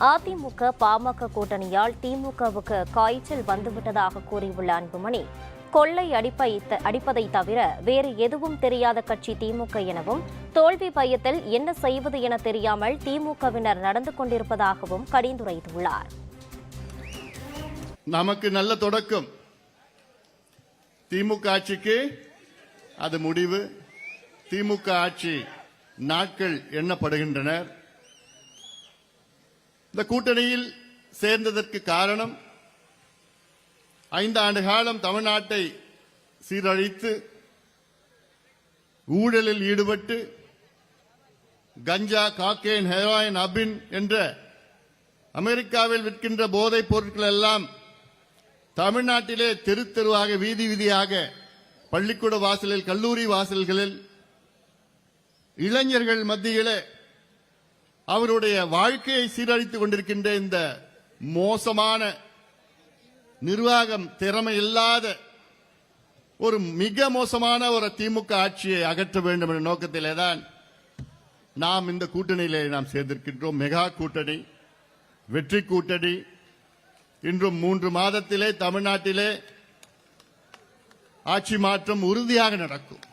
அதிமுக பாமக கூட்டணியால் திமுகவுக்கு காய்ச்சல் வந்துவிட்டதாக கூறியுள்ள அன்புமணி கொள்ளை அடிப்பை அடிப்பதை தவிர வேறு எதுவும் தெரியாத கட்சி திமுக எனவும் தோல்வி பயத்தில் என்ன செய்வது என தெரியாமல் திமுகவினர் நடந்து கொண்டிருப்பதாகவும் கடிந்துரைத்துள்ளார். நமக்கு நல்ல தொடக்கம். திமுக ஆட்சிக்கு அது முடிவு. திமுக ஆட்சி நாட்கள் எண்ணப்படுகின்றனர். இந்த கூட்டணியில் சேர்ந்ததற்கு காரணம் ஐந்து ஆண்டு காலம் தமிழ்நாட்டை சீரழித்து ஊழலில் ஈடுபட்டு கஞ்சா காக்கேன் ஹெராயின் அபின் என்ற அமெரிக்காவில் விற்கின்ற போதைப் பொருட்கள் எல்லாம் தமிழ்நாட்டிலே தெரு தெருவாக வீதி வீதியாக பள்ளிக்கூட வாசலில் கல்லூரி வாசல்களில் இளைஞர்கள் மத்தியிலே அவருடைய வாழ்க்கையை சீரழித்துக் கொண்டிருக்கின்ற இந்த மோசமான நிர்வாகம் திறமை இல்லாத ஒரு மிக மோசமான ஒரு திமுக ஆட்சியை அகற்ற வேண்டும் என்ற நோக்கத்திலே தான் நாம் இந்த கூட்டணியிலே நாம் சேர்ந்திருக்கின்றோம். மெகா கூட்டணி வெற்றி கூட்டணி. இன்றும் மூன்று மாதத்திலே தமிழ்நாட்டிலே ஆட்சி மாற்றம் உறுதியாக நடக்கும்.